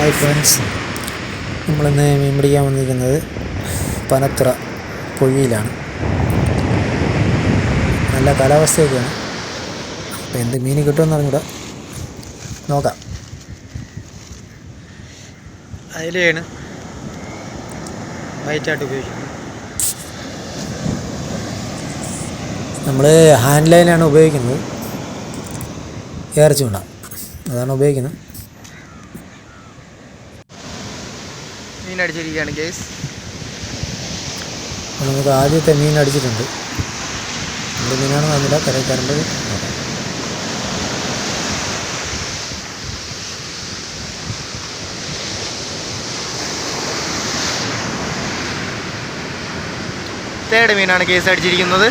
Hi friends നമ്മളിന്ന് മീൻ പിടിക്കാൻ വന്നിരിക്കുന്നത് പനത്ര പുഴയിലാണ്. നല്ല കാലാവസ്ഥയൊക്കെയാണ്. അപ്പോൾ എന്ത് മീൻ കിട്ടുമെന്ന് അറിഞ്ഞൂടാ. നോക്കാം. അതിലെയാണ് വൈറ്റായിട്ട് ഉപയോഗിക്കുന്നത്. നമ്മൾ ഹാൻഡ് ലൈനാണ് ഉപയോഗിക്കുന്നത്. ഇറച്ചി കൊണ്ടാണ് അതാണ് ഉപയോഗിക്കുന്നത്. മീൻ അടിച്ചിരിക്കുകയാണ് ഗേസ് നമുക്ക് ആദ്യത്തെ മീൻ അടിച്ചിട്ടുണ്ട് എന്ത് മീനാണ് വന്നില്ല കരയിൽ കയറുമ്പോൾ നോക്കാം തേർഡ് മീനാണ് കേസ് അടിച്ചിരിക്കുന്നത്.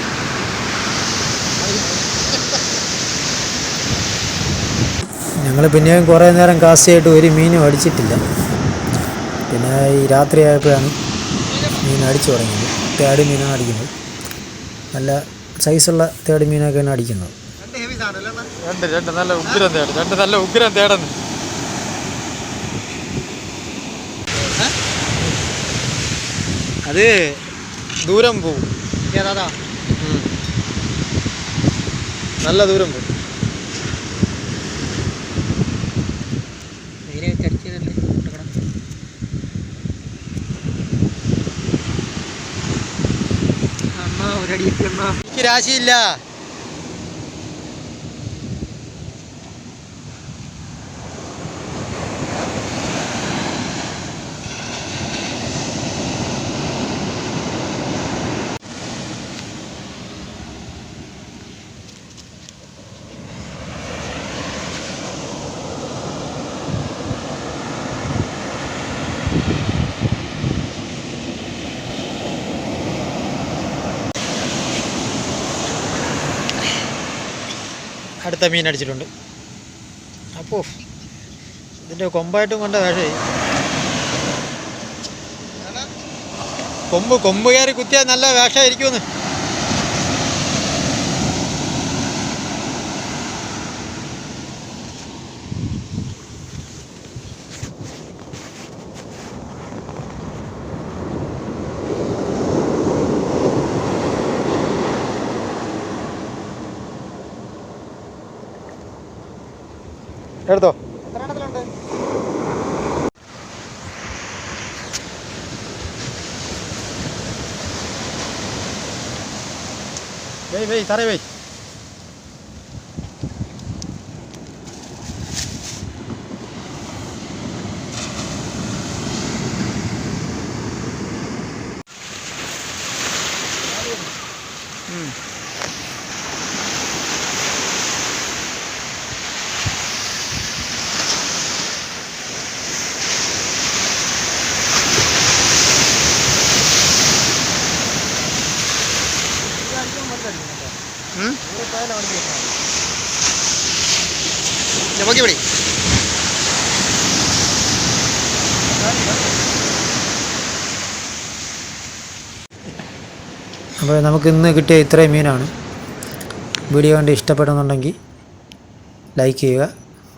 ഞങ്ങൾ പിന്നെയും കുറേ നേരം ചെയ്തിട്ട് ഒരു മീനും അടിച്ചിട്ടില്ല. ഈ രാത്രിയായപ്പോഴാണ് മീൻ അടിച്ചു തുടങ്ങിയത്. തേടി മീനാണ് അടിക്കുന്നത്. നല്ല സൈസുള്ള തേടി മീനൊക്കെയാണ് അടിക്കുന്നത്. രണ്ട് രണ്ട് നല്ല ഉഗ്രം തേട. രണ്ട് നല്ല ഉഗ്രം തേടന്ന് അത് ദൂരം പോവും. ഏതാ നല്ല ദൂരം പോവും. എനിക്ക് രാശിയില്ല. അടുത്ത മീൻ അടിച്ചിട്ടുണ്ട്. അപ്പോൾ ഇതിന്റെ കൊമ്പായിട്ടും കൊണ്ട് വേഷേ. കൊമ്പ് കൊമ്പ് കയറി കുത്തിയാൽ നല്ല വേഷമായിരിക്കുമെന്ന് എടുത്തോ. വെയ് വെയ് തറ വെയ്. നമുക്ക് അപ്പോൾ നമുക്ക് ഇന്ന് കിട്ടിയ ഇത്രയും മീനാണ്. വീഡിയോ കണ്ട് ഇഷ്ടപ്പെടുന്നുണ്ടെങ്കിൽ ലൈക്ക് ചെയ്യുക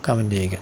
കമന്റ് ചെയ്യുക.